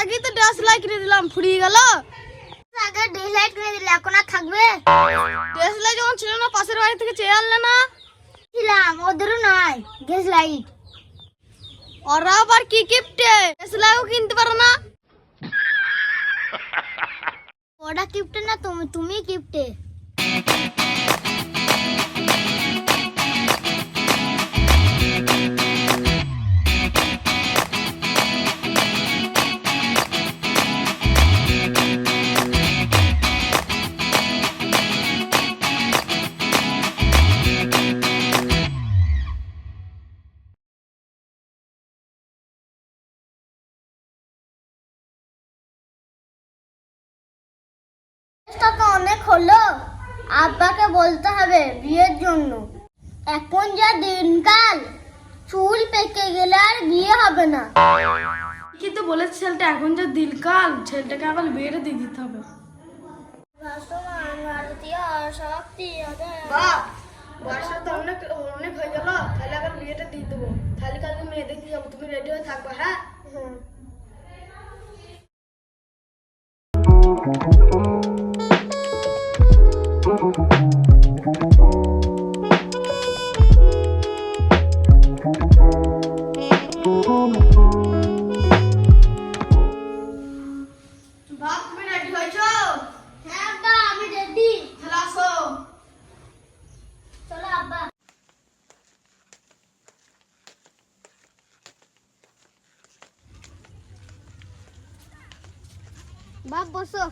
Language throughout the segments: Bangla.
আগেই তো ড্যাশ লাইট কিনে দিলাম ফুরিয়ে গেল আগে ডে লাইট কিনে দিলে এখন আর থাকবে ড্যাশ লাইট যখন ছিল না পাশের বাড়ি থেকে চেয়ে আনলে না ছিলাম ওদেরও নাই গ্যাস লাইট ওরা আবার কি কিপটে ড্যাশ লাইটও কিনতে পারে না ওটা কিপটে না তুমি তুমি কিপটে তো অনেক হলো। আব্বাকে বলতে হবে বিয়ের জন্য। এখন যা দিনকাল চুল পেকে গেলে আর বিয়ে হবে না। কিন্তু বলেছে ছেলেটা এখন যে দিলকাল ছেলেটাকে আবার বিয়েটা দিয়ে দিতে হবে। বয়সটা তো অনেক অনেক হয়ে গেল তাহলে আবার বিয়েটা দিয়ে দেবো। তাহলে কালকে মেয়ে দেখতে যাব তুমি রেডি হয়ে থাকবে হ্যাঁ। বাপ বসো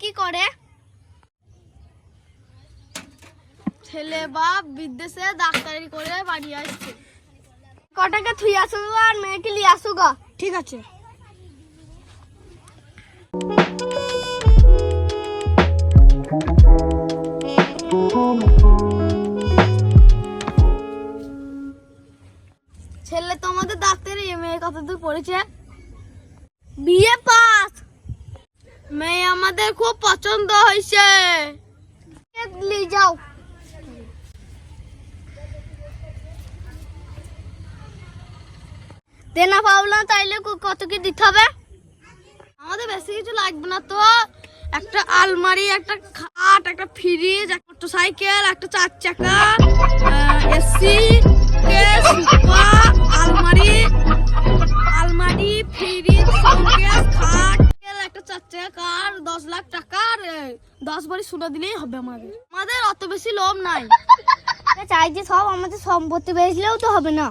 কি করে? ছেলে বাপ বিদেশে ডাক্তারি করে বাড়ি আসছে। কটাকে থুই আসুক আর মেয়েকে নিয়ে আসুক ঠিক আছে। ছেলে তোমাদের ডাক্তারি মেয়ে কত দূর পড়েছে? বিয়ে মেয়ে আমাদের খুব পছন্দ হয়েছে। নিয়ে যাও। দেনা পাবো তাইলে কত কি দিতে হবে? আমাদের বেশি কিছু লাগবে না তো। একটা আলমারি একটা খাট একটা ফ্রিজ একটা মোটর সাইকেল একটা চার চাকা এসি আলমারি আলমারি। একটা চার চাকা কার দশ লাখ টাকার দশ বাড়ি সোনা দিলেই হবে আমাদের। আমাদের অত বেশি লোভ নাই। চাই যে সব আমাদের সম্পত্তি বেচলেও তো হবে না।